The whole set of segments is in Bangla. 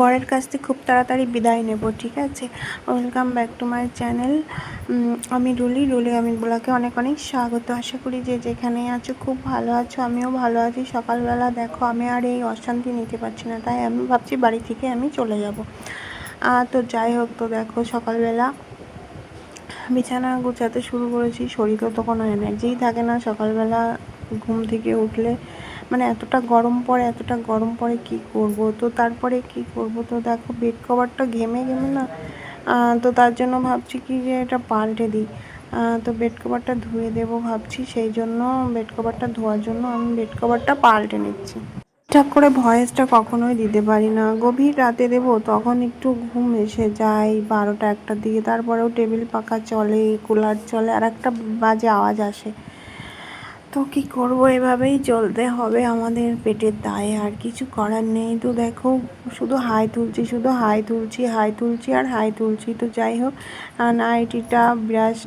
বরের কাছ থেকে খুব তাড়াতাড়ি বিদায় নেব, ঠিক আছে? Welcome back to my channel আমি রুলি। রুলি আমি ব্লগে অনেক অনেক স্বাগত। আশা করি যে যেখানে আছো খুব ভালো আছো, আমিও ভালো আছি। সকালবেলা দেখো, আমি আর এই অশান্তি নিতে পারছি না, তাই আমি ভাবছি বাড়ি থেকে আমি চলে যাব। তো যাই হোক, তো দেখো, সকালবেলা বিছানা গোছাতে শুরু করেছি। শরীরও তো কোনো এনার্জিই থাকে না। সকালবেলা ঘুম থেকে উঠলে মানে এতটা গরম পড়ে, এতটা গরম পড়ে কি করব? তো তারপরে কি করব? তো দেখো বেড কভারটা ঘেমে ঘেমে না তো তার জন্য ভাবছি কি যে এটা পাল্টে দিই। তো বেড কভারটা ধুয়ে দেবো ভাবছি, সেই জন্য বেড কভারটা ধোয়ার জন্য আমি বেড কভারটা পাল্টে নিচ্ছি। ঠিকঠাক করে ভয়েসটা কখনোই দিতে পারি না। গভীর রাতে দেবো, তখন একটু ঘুম এসে যায়, বারোটা একটার দিকে। তারপরেও টেবিল পাখা চলে, কুলার চলে আর একটা বাজে আওয়াজ আসে। তো কী করব? এভাবেই চলতে হবে আমাদের পেটের দায়ে, আর কিছু করার নেই। তো দেখো, শুধু হাই তুলছি, শুধু হাই তুলছি হাই তুলছি আর হাই তুলছি। তো যাই হোক নাইটিটা, ব্রাশ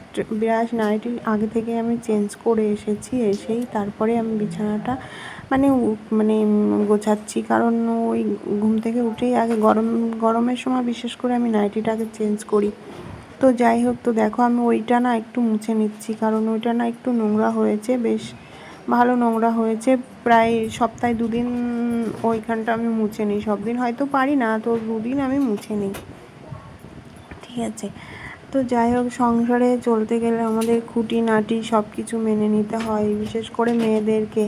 ব্রাশ, নাইটি আগে থেকে আমি চেঞ্জ করে এসেছি, এসেই তারপরে আমি বিছানাটা মানে মানে গোছাচ্ছি। কারণ ওই ঘুম থেকে উঠেই আগে গরম, গরমের সময় বিশেষ করে আমি নাইটিটাকে চেঞ্জ করি। তো যাই হোক, তো দেখো আমি ওইটা না একটু মুছে নিচ্ছি, কারণ ওইটা না একটু নোংরা হয়েছে, বেশ ভালো নোংরা হয়েছে। প্রায় সপ্তাহে দুদিন ওইখানটা আমি মুছে নিই সব দিন হয়তো পারি না, তো দুদিন আমি মুছে নিই। ঠিক আছে, তো যাই হোক, সংসারে চলতে গেলে আমাদের খুঁটিনাটি সব কিছু মেনে নিতে হয়, বিশেষ করে মেয়েদেরকে।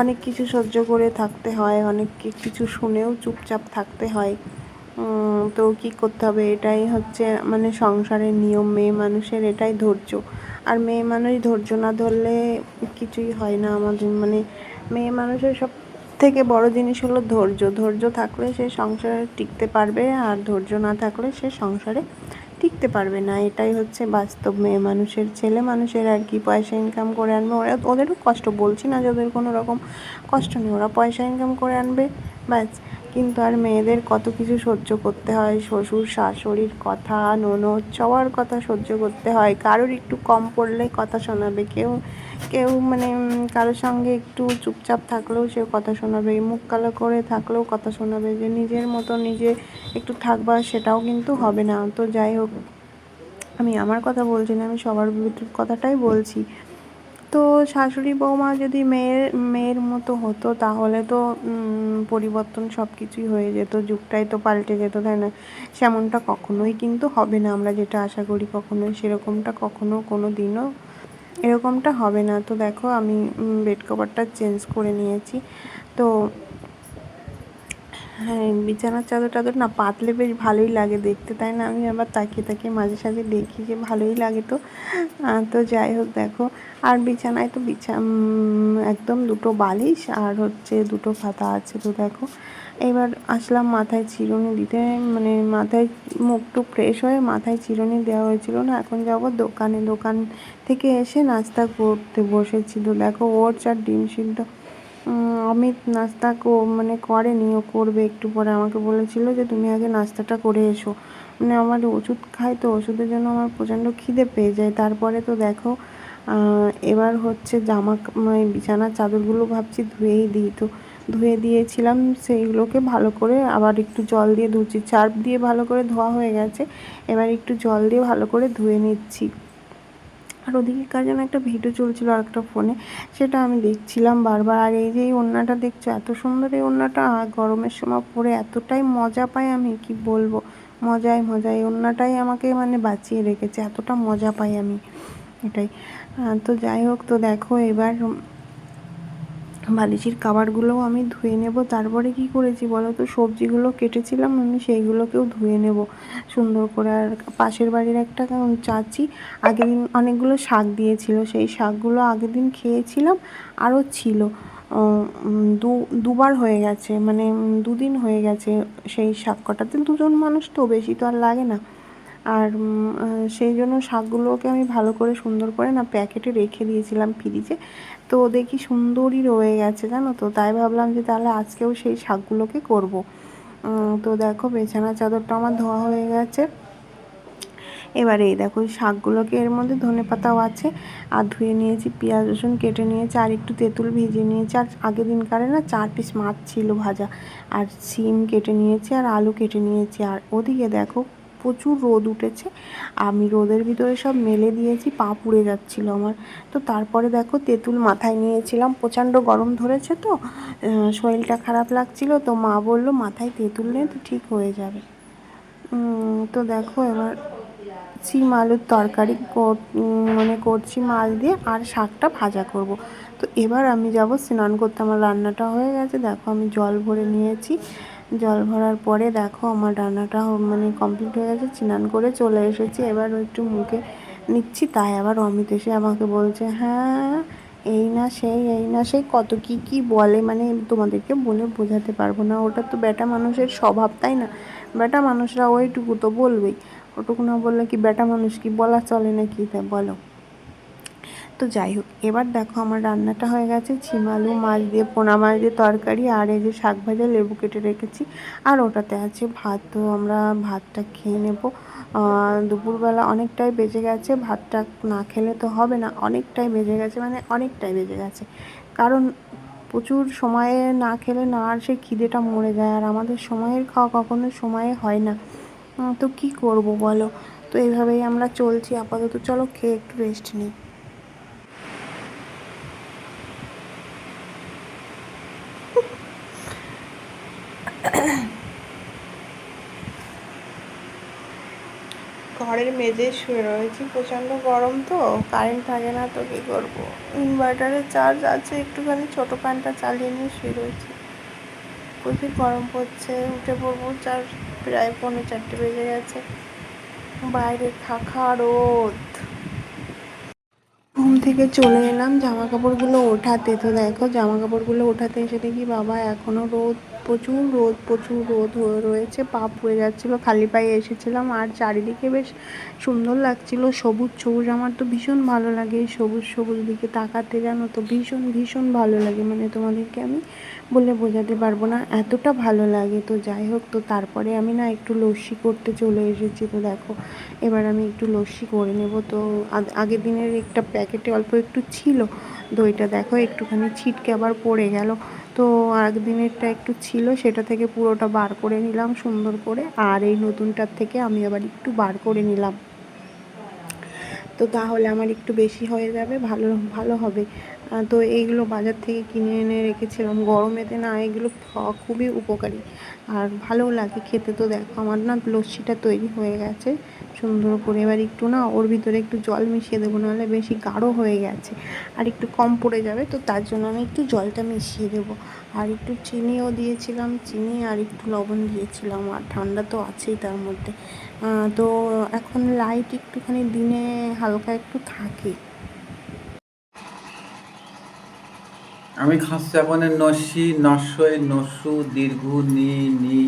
অনেক কিছু সহ্য করে থাকতে হয়, অনেক কিছু শুনেও চুপচাপ থাকতে হয়। তো কী করতে হবে? এটাই হচ্ছে মানে সংসারের নিয়ম। মেয়ে মানুষের এটাই ধৈর্য। আর মেয়ে মানুষ ধৈর্য না ধরলে কিছুই হয় না আমাদের। মানে মেয়ে মানুষের সব থেকে বড় জিনিস হলো ধৈর্য। ধৈর্য থাকলে সে সংসারে টিকতে পারবে আর ধৈর্য না থাকলে সে সংসারে টিকতে পারবে না। এটাই হচ্ছে বাস্তব। মেয়ে মানুষের ছেলে মানুষের আর কি পয়সা ইনকাম করে আনবে। ওরা, ওদেরও কষ্ট। বলছি না যে ওদের কোনো রকম কষ্ট নেই। ওরা পয়সা ইনকাম করে আনবে। ব্যাস। কিন্তু আর মেয়েদের কত কিছু সহ্য করতে হয়? শ্বশুর, শাশুড়ির কথা, ননদ, সবার কথা সহ্য করতে হয়। কারোর একটু কম পড়লে কথা শোনাবে। কেউ কেউ মানে কারোর সঙ্গে একটু চুপচাপ থাকলেও সে কথা শোনাবে। মুখ কালো করে থাকলেও কথা শোনাবে। যে নিজের মতো নিজে একটু থাকবা সেটাও কিন্তু হবে না। তো যাই হোক, আমি আমার কথা বলছি না, আমি সবার কথাটাই বলছি। তো শাশুড়ি বৌমা যদি মেয়ের মেয়ের মতো হতো, তাহলে তো পরিবর্তন সব কিছুই হয়ে যেত, যুগটাই তো পাল্টে যেত, তাই না? সেমনটা কখনোই কিন্তু হবে না। আমরা যেটা আশা করি কখনোই সেরকমটা কখনো কোনো দিনও এরকমটা হবে না। তো দেখো, আমি বেড কভারটা চেঞ্জ করে নিয়েছি। তো হ্যাঁ বিছানার চাদর টাদর না পাতলে বেশ ভালোই লাগে দেখতে, তাই না? আমি আবার তাকিয়ে তাকিয়ে মাঝে সাঝে দেখি যে ভালোই লাগে তো। তো যাই হোক দেখো, আর বিছানায় তো বিছা একদম দুটো বালিশ আর হচ্ছে দুটো খাতা আছে তো দেখো। এবার আসলাম মাথায় চিরুনি দিতে মানে মাথায় মুখটু ফ্রেশ হয়ে মাথায় চিরুনি দেওয়া হয়েছিল না, এখন যাব দোকানে। দোকান থেকে এসে নাস্তা করতে বসেছি তো দেখো, ওটস আর ডিম সিদ্ধ অমিত নাস্তা মানে করেনি, ও করবে একটু পরে। আমাকে বলেছিল যে, তুমি আগে নাস্তাটা করে এসো। মানে আমার ওষুধ খাই তো, ওষুধের জন্য আমার প্রচণ্ড খিদে পেয়ে যায়। তারপরে তো দেখো এবার হচ্ছে জামা মানে বিছানার চাদরগুলো ভাবছি ধুয়েই দিই। তো ধুয়ে দিয়েছিলাম, সেইগুলোকে ভালো করে আবার একটু জল দিয়ে ধুচ্ছি। চার্প দিয়ে ভালো করে ধোয়া হয়ে গেছে, এবার একটু জল দিয়ে ভালো করে ধুয়ে নিচ্ছি। আর ওদিকে কার যেন একটা ভিডিও চলছিল আর একটা ফোনে, সেটা আমি দেখছিলাম বারবার। আর এই যে এই ওড়নাটা দেখছ, এত সুন্দর এই ওড়নাটা গরমের সময় পরে এতটাই মজা পাই আমি, কি বলব? মজায় মজায় এই ওড়নাটাই আমাকে মানে বাঁচিয়ে রেখেছে, এতটা মজা পাই আমি, এটাই। তো যাই হোক, তো দেখো এবার বালিশের কাবারগুলোও আমি ধুয়ে নেব। তারপরে কি করেছি বলো তো? সবজিগুলো কেটেছিলাম, আমি সেইগুলোকেও ধুয়ে নেব। সুন্দর করে আর পাশের বাড়ির একটা চাচি আগের দিন অনেকগুলো শাক দিয়েছিল। সেই শাকগুলো আগের দিন খেয়েছিলাম, আরও ছিল। দু, দুবার হয়ে গেছে মানে দুদিন হয়ে গেছে সেই শাক কটাতে। দুজন মানুষ তো, বেশি তো আর লাগে না। আর সেই জন্য শাকগুলোকে আমি ভালো করে সুন্দর করে না প্যাকেটে রেখে দিয়েছিলাম ফ্রিজে। তো দেখি সুন্দরই রয়ে গেছে জানো তো? তাই ভাবলাম যে তাহলে আজকেও সেই শাকগুলোকে করব। তো দেখো বিছানা চাদরটা আমার ধোয়া হয়ে গেছে। এবারে এই দেখো শাকগুলোকে এর মধ্যে ধনে পাতাও আছে, আর ধুয়ে নিয়েছি পেঁয়াজ, রসুন কেটে নিয়েছি, আর একটু তেঁতুল ভিজিয়ে নিয়েছি। আর আগের দিন কারে না চার পিস মাছ ছিল ভাজা, আর সিম কেটে নিয়েছি, আর আলু কেটে নিয়েছি। আর ওদিকে দেখো প্রচুর রোদ উঠেছে। আমি রোদের ভিতরে সব মেলে দিয়েছি, পা পুড়ে যাচ্ছিল আমার। তো তারপরে দেখো তেঁতুল মাথায় নিয়েছিলাম, প্রচণ্ড গরম ধরেছে তো শরীরটা খারাপ লাগছিল তো মা বলল, মাথায় তেঁতুল নে তো ঠিক হয়ে যাবে। তো দেখো এবার সিম আলুর তরকারি মানে করছি মাছ দিয়ে, আর শাকটা ভাজা করব। তো এবার আমি যাব স্নান করতে, আমার রান্নাটা হয়ে গেছে। দেখো আমি জল ভরে নিয়েছি। জল ভরার পরে দেখো আমার রান্নাটা মানে কমপ্লিট হয়ে গেছে, স্নান করে চলে এসেছি। এবার একটু মুখে নিচ্ছি, তাই আবার অমিত এসে আমাকে বলছে হ্যাঁ এই না সেই, এই না সেই। কত কি কি বলে মানে তোমাদেরকে বলে বোঝাতে পারব না। ওটা তো বেটা মানুষের স্বভাব, তাই না? বেটা মানুষরা ওইটুকু তো বলবেই। ওটুকু না বললে কি বেটা মানুষ কি বলা চলে না কি তা বলো। তো যাই হোক, এবার দেখো আমার রান্নাটা হয়ে গেছে। ছিমালু মাছ দিয়ে, পোনা মাছ দিয়ে তরকারি, আর এই যে শাক ভাজা, লেবু কেটে রেখেছি। আর ওটাতে আছে ভাত, তো আমরা ভাতটা খেয়ে নেব। দুপুরবেলা অনেকটাই বেজে গেছে, ভাতটা না খেলে তো হবে না, অনেকটাই বেজে গেছে মানে অনেকটাই বেজে গেছে। কারণ প্রচুর সময়ে না খেলে না, আর সেই খিদেটা মরে যায়, আর আমাদের সময়ের খাওয়া কখনো সময়ে হয় না। তো কি করব বলো? তো এইভাবেই আমরা চলছি আপাতত। চলো খেয়ে একটু রেস্ট নিই। ঘরের মেঝে শুয়ে রয়েছি, প্রচণ্ড গরম তো কারেন্ট থাকে না তো কী করব? ইনভার্টারের চার্জ আছে একটুখানি, ছোটো ফ্যানটা চালিয়ে নিয়ে শুয়ে রয়েছি। প্রচুর গরম পড়ছে, উঠে পড়ব চার, প্রায় পৌনে চারটে বেজে গেছে। বাইরে থাকা রোদ। ঘুম থেকে চলে এলাম জামা কাপড়গুলো ওঠাতে। তো দেখো জামা কাপড়গুলো ওঠাতে এসে দেখি বাবা এখনও রোদ প্রচুর রোদ প্রচুর রোদ হয়ে রয়েছে পা পুড়ে যাচ্ছিল, খালি পায়ে এসেছিলাম আর চারিদিকে বেশ সুন্দর লাগছিল, সবুজ সবুজ, আমার তো ভীষণ ভালো লাগে এই সবুজ সবুজ দিকে তাকাতে, জানো তো, ভীষণ ভীষণ ভালো লাগে মানে তোমাদেরকে আমি বলে বোঝাতে পারব না, এতটা ভালো লাগে, তো যাই হোক, তো তারপরে আমি না একটু লস্যি করতে চলে এসেছি, তো দেখো, এবার আমি একটু লস্যি করে নেব, তো আগের দিনের একটা প্যাকেটে অল্প একটু ছিল দইটা দেখো, একটুখানি ছিটকে আবার পড়ে গেল তো আগদিনেরটা দিনেরটা একটু ছিল, সেটা থেকে পুরোটা বার করে নিলাম সুন্দর করে। আর এই নতুনটার থেকে আমি আবার একটু বার করে নিলাম। তো তাহলে আমার একটু বেশি হয়ে যাবে, ভালো ভালো হবে। তো এইগুলো বাজার থেকে কিনে এনে রেখেছিলাম। গরমেতে না এগুলো খাওয়া খুবই উপকারী। আর ভালোও লাগে খেতে। তো দেখো আমার না লস্যিটা তৈরি হয়ে গেছে। সুন্দর করে। এবার একটু না ওর ভিতরে একটু জল মিশিয়ে দেবো, নাহলে বেশি গাঢ় হয়ে গেছে। আর একটু কম পড়ে যাবে, তো তার জন্য আমি একটু জলটা মিশিয়ে দেবো। আর একটু চিনিও দিয়েছিলাম, চিনি আর একটু লবণ দিয়েছিলাম। আর ঠান্ডা তো আছেই তার মধ্যে। তো এখন লাইট একটুখানি দিনে হালকা একটু থাকে। আমি খাস চাপনের নস্যি নস্যই নস্যু দীর্ঘ নি নি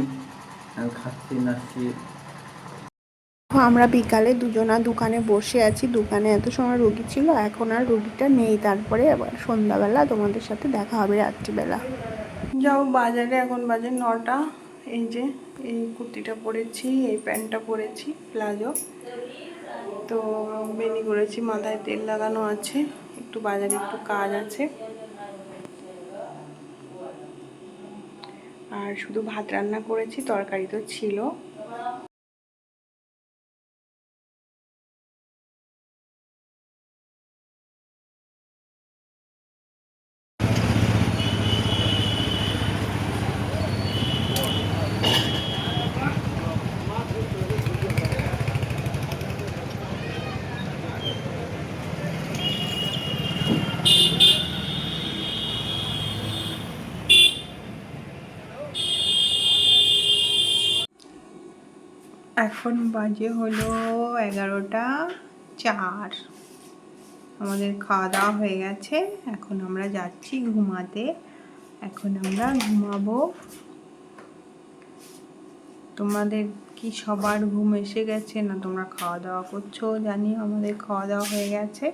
আমি খাচ্ছি নস্যি। আমরা বিকালে দুজনা দোকানে বসে আছি দোকানে এত সময় রুগী ছিল এখন আর রুগীটা নেই। তারপরে আবার সন্ধ্যাবেলা তোমাদের সাথে দেখা হবে রাত্রিবেলা। যাও বাজারে এখন বাজে নটা। এই যে, এই কুর্তিটা পরেছি, এই প্যান্টটা পরেছি, প্লাজো। তো বেনি করেছি, মাথায় তেল লাগানো আছে, একটু বাজারে একটু কাজ আছে। আর শুধু ভাত রান্না করেছি, তরকারি তো ছিল। এখন বাজে হলো এগারোটা চার। আমাদের খাওয়া দাওয়া হয়ে গেছে, এখন আমরা যাচ্ছি ঘুমাতে। এখন আমরা ঘুমাবো। তোমাদের কি সবার ঘুম এসে গেছে না তোমরা খাওয়া দাওয়া করছ? জানি আমাদের খাওয়া দাওয়া হয়ে গেছে।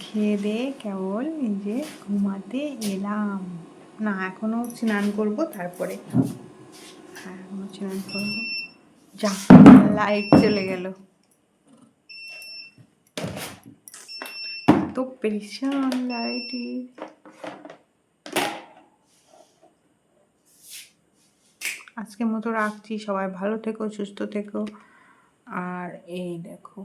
খেয়ে দিয়ে কেবল এই যে ঘুমাতে এলাম। না, এখনও স্নান করব, তারপরে। হ্যাঁ এখনও স্নান করব। যা লাইট চলে গেল। তো পেরেশান লাইটি আজকে মতো রাখছি, সবাই ভালো থেকো, সুস্থ থেকো। আর এই দেখো।